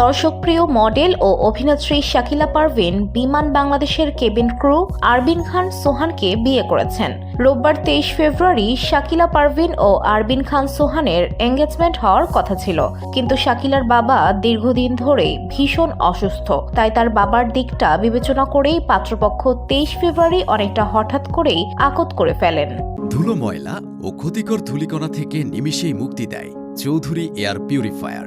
দর্শকপ্রিয় model ও অভিনেত্রী শাকিলা পারভিন বিমান বাংলাদেশের কেবিন ক্রু আরবিন খান সোহানকে বিয়ে করেছেন। রোববার তেইশ ফেব্রুয়ারি শাকিলা পারভিন ও আরবিন খান সোহানের এঙ্গেজমেন্ট হওয়ার কথা ছিল। কিন্তু শাকিলার বাবা দীর্ঘদিন ধরেই ভীষণ অসুস্থ। তাই তার বাবার দিকটা বিবেচনা করেই পাত্রপক্ষ তেইশ ফেব্রুয়ারি অনেকটা হঠাৎ করেই আকত করে ফেলেন। ধুলো ময়লা ও ক্ষতিকর ধূলিকণা থেকে নিমিষেই মুক্তি দেয় চৌধুরী এয়ার পিউরিফায়ার।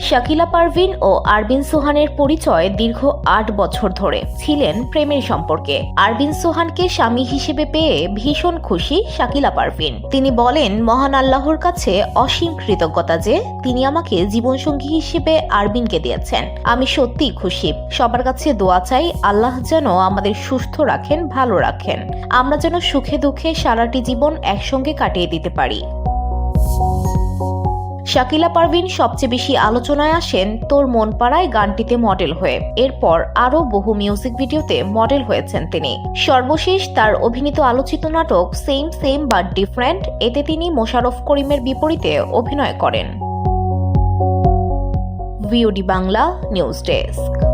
শাকিলা পারভিন ও আরবিন সোহানের পরিচয় দীর্ঘ আট বছর ধরে ছিলেন প্রেমের সম্পর্কে। আরবিন সোহানকে স্বামী হিসেবে পেয়ে ভীষণ খুশি শাকিলা পারভিন। তিনি বলেন, মহান আল্লাহর কাছে অসীম কৃতজ্ঞতা যে তিনি আমাকে জীবনসঙ্গী হিসেবে আরবিনকে দিয়েছেন। আমি সত্যিই খুশি। সবার কাছে দোয়া চাই, আল্লাহ যেন আমাদের সুস্থ রাখেন, ভালো রাখেন। আমরা যেন সুখে দুঃখে সারাটি জীবন একসঙ্গে কাটিয়ে দিতে পারি। শাকিলা পারভিন সবচেয়ে বেশি আলোচনায় আসেন তোর মন পাড়ায় গানটিতে মডেল হয়ে। এরপর আরও বহু মিউজিক ভিডিওতে মডেল হয়েছেন তিনি। সর্বশেষ তার অভিনীত আলোচিত নাটক সেম সেম বাট ডিফারেন্ট, এতে তিনি মোশারফ করিমের বিপরীতে অভিনয় করেন। VOD Bangla news desk.